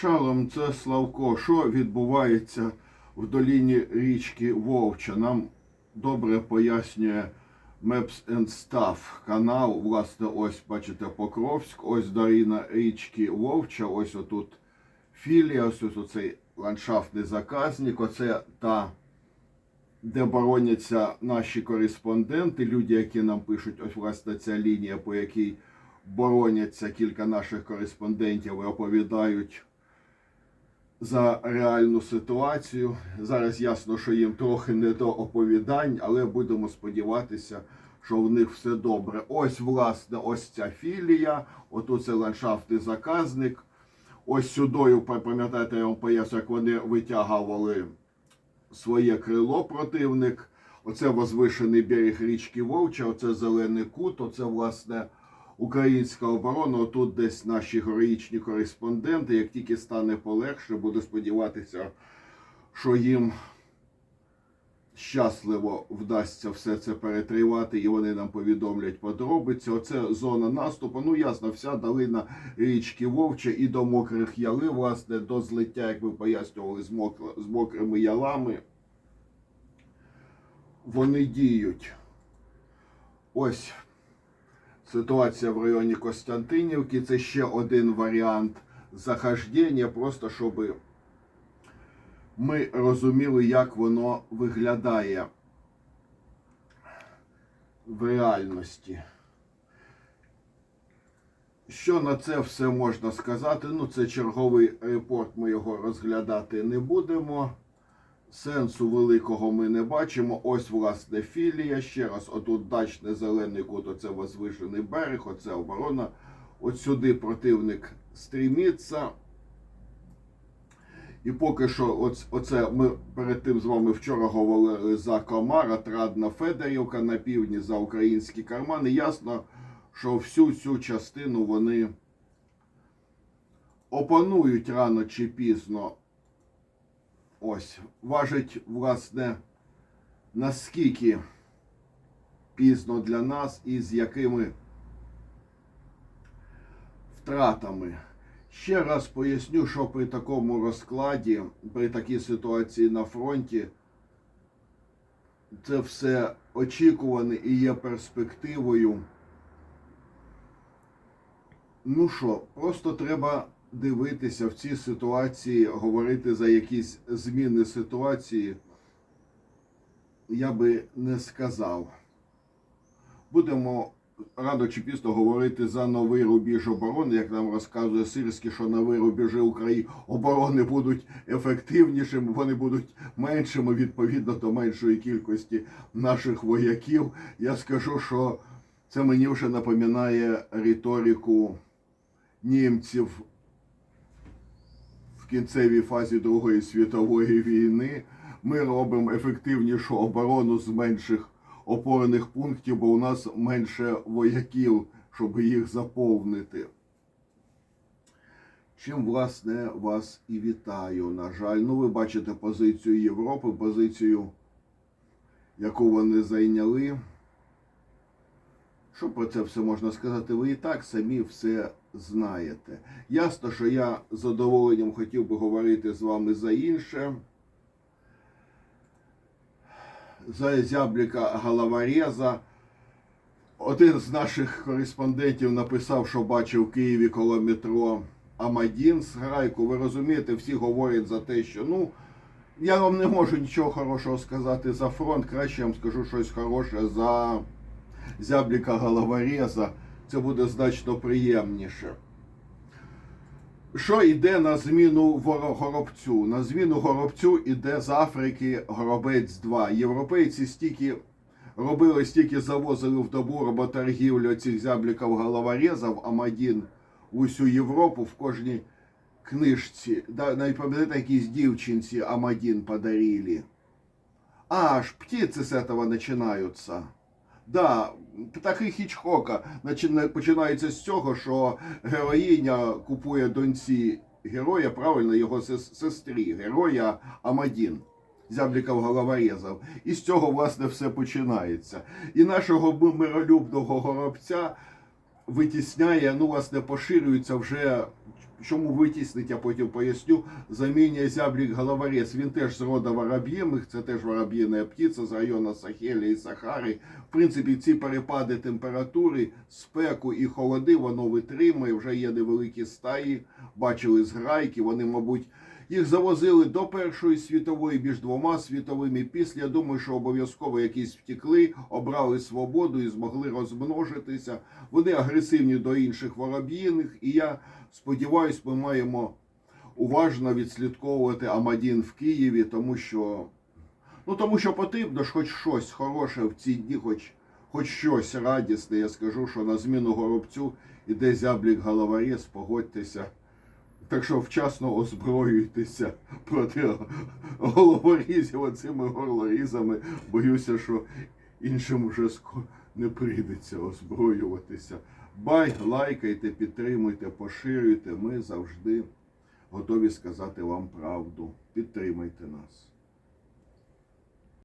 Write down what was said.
Шалом, це Славко. Що відбувається в доліні річки Вовча? Нам добре пояснює Maps and Stuff канал. Власне, ось бачите Покровськ, ось доліна річки Вовча, ось отут філія, ось ось оцей ландшафтний заказник, оце та, де бороняться наші кореспонденти, люди, які нам пишуть, ось власне ця лінія, по якій бороняться кілька наших кореспондентів і оповідають за реальну ситуацію. Зараз ясно, що їм трохи не до оповідань, але будемо сподіватися, що в них все добре. Ось, власне, ось ця філія, отут це ландшафтний заказник. Ось сюдою, пам'ятаєте, я вам поясню, як вони витягували своє крило противник. Оце возвишений берег річки Вовча, оце зелений кут, оце, власне, українська оборона. Тут десь наші героїчні кореспонденти. Як тільки стане полегше, буду сподіватися, що їм щасливо вдасться все це перетривати, і вони нам повідомлять подробиці. Оце зона наступу. Ну, ясно, вся долина річки Вовча і до мокрих яли, власне, до злиття, як ви пояснювали, з, мокр... з мокрими ялами. Вони діють. Ось ситуація в районі Костянтинівки. Це ще один варіант захождення, просто щоб ми розуміли, як воно виглядає в реальності. Що на це все можна сказати? Ну, це черговий репорт, ми його розглядати не будемо. Сенсу великого ми не бачимо. Ось, власне, філія. Ще раз, отут дачний зелений кут, оце возвишений берег, оце оборона. От сюди противник стрімиться. І поки що, оц- оце ми перед тим з вами вчора говорили за Комар, Отрадна Федорівка на півдні за українські кармани. Ясно, що всю цю частину вони опанують рано чи пізно. Ось, важить, власне, наскільки пізно для нас і з якими втратами. Ще раз поясню, що при такому розкладі, при такій ситуації на фронті, це все очікуване і є перспективою. Ну що, просто треба дивитися в цій ситуації, говорити за якісь зміни ситуації, я би не сказав. Будемо рано чи пізно говорити за новий рубіж оборони, як нам розказує Сирський, що нові рубежі України оборони будуть ефективнішими, вони будуть меншими відповідно до меншої кількості наших вояків. Я скажу, що це мені вже напоминає риторику німців в кінцевій фазі Другої світової війни. Ми робимо ефективнішу оборону з менших опорних пунктів, бо у нас менше вояків, щоб їх заповнити. Чим, власне, вас і вітаю. На жаль, ну ви бачите позицію Європи, позицію, яку вони зайняли. Що про це все можна сказати? Ви і так самі все знаєте. Ясно, що я з задоволенням хотів би говорити з вами за інше. За зябліка головореза. Один з наших кореспондентів написав, що бачив в Києві коло метро Амадін з грайку. Ви розумієте, всі говорять за те, що ну. Я вам не можу нічого хорошого сказати за фронт. Краще я вам скажу щось хороше за зябліка головореза. Це буде значно приємніше. Що йде на зміну горобцю? На зміну горобцю йде з Африки горобець 2. Європейці стільки робили, стільки завозили в добу роботоргівлю цих зябліків головорезів Амадін в усю Європу в кожній книжці. Да, навіть пам'ятаєте, якійсь дівчинці Амадін подарили. Аж птиці з этого починаються. Да, птахи Хічхока починається з цього, що героїня купує доньці героя, правильно, його сестрі, героя Амадін. Зябліков головорезов. І з цього, власне, все починається. І нашого миролюбного горобця витісняє, ну, власне, поширюється вже чому витіснить, я потім поясню, заміння зяблік головорез. Він теж з рода вороб'ємих, це теж вороб'єна птиця з району Сахелі і Сахари. В принципі, ці перепади температури, спеку і холоди воно витримує. Вже є невеликі стаї, бачили зграйки. Вони, мабуть, їх завозили до Першої світової, між двома світовими. Після я думаю, що обов'язково якісь втекли, обрали свободу і змогли розмножитися. Вони агресивні до інших вороб'їних, і я сподіваюся, ми маємо уважно відслідковувати Амадін в Києві, тому що ну тому що потрібно ж хоч щось хороше в ці дні, хоч, хоч щось радісне. Я скажу, що на зміну горобцю іде зяблік головоріз, погодьтеся. Так що вчасно озброюйтеся проти головорізів оцими горлорізами. Боюся, що іншим вже не прийдеться озброюватися. Бай, лайкайте, підтримуйте, поширюйте. Ми завжди готові сказати вам правду. Підтримайте нас.